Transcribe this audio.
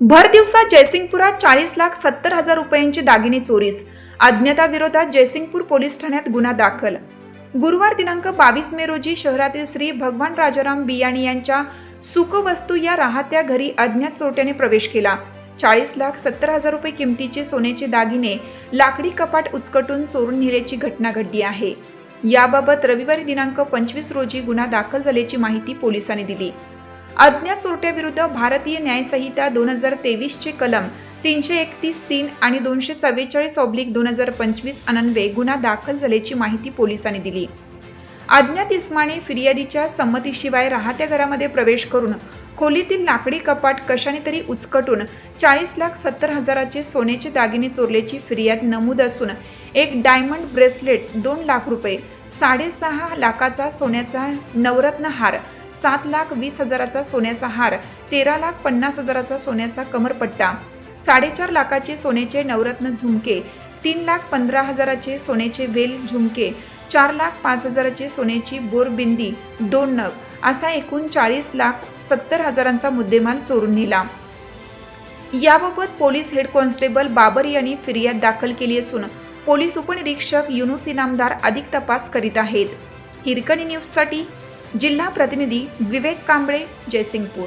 भर दिवसात जयसिंगपुरात चाळीस लाख सत्तर हजार रुपयांची दागिने चोरीस. अज्ञाताविरोधात जयसिंगपूर पोलीस ठाण्यात गुन्हा दाखल. गुरुवार दिनांक बावीस मे रोजी शहरातील श्री भगवान राजाराम बियाणी यांच्या सुखवस्तू या राहत्या घरी अज्ञात चोरट्याने प्रवेश केला. चाळीस लाख सत्तर हजार रुपये किमतीचे सोन्याचे दागिने लाकडी कपाट उचकटून चोरून नेल्याची घटना घडली आहे. याबाबत रविवारी दिनांक पंचवीस रोजी गुन्हा दाखल झाल्याची माहिती पोलिसांनी दिली. अज्ञात चोरट्याविरुद्ध भारतीय न्यायसंहिता दोन हजार तेवीसचे कलम तीनशे एकतीस तीन आणि दोनशे चव्वेचाळीस ऑब्लिक दोन हजार पंचवीस अनन्वे गुन्हा दाखल झाल्याची माहिती पोलिसांनी दिली. अज्ञात इस्माने फिर्यादीच्या संमतीशिवाय राहत्या घरामध्ये प्रवेश करून खोलीतील लाकडी कपाट कशाने तरी उचकटून चाळीस लाख सत्तर हजाराचे सोन्याचे दागिने चोरल्याची फिर्याद नमूद असून एक डायमंड ब्रेसलेट दोन लाख रुपये साडेसहा लाखाचा सोन्याचा नवरत्न हार सात लाख वीस हजाराचा सोन्याचा हार तेरा लाख पन्नास हजाराचा सोन्याचा कमरपट्टा साडेचार लाखाचे सोन्याचे नवरत्न झुमके तीन लाख पंधरा हजाराचे सोन्याचे वेल झुमके चार लाख पाच हजाराचे सोन्याची बोरबिंदी दोन नग असा एकूण चाळीस लाख सत्तर हजारांचा मुद्देमाल चोरून नेला. याबाबत पोलीस हेड कॉन्स्टेबल बाबर यांनी फिर्याद दाखल केली असून पोलीस उपनिरीक्षक युनुस इनामदार अधिक तपास करीत आहेत. हिरकणी न्यूजसाठी जिल्हा प्रतिनिधी विवेक कांबळे जयसिंगपूर.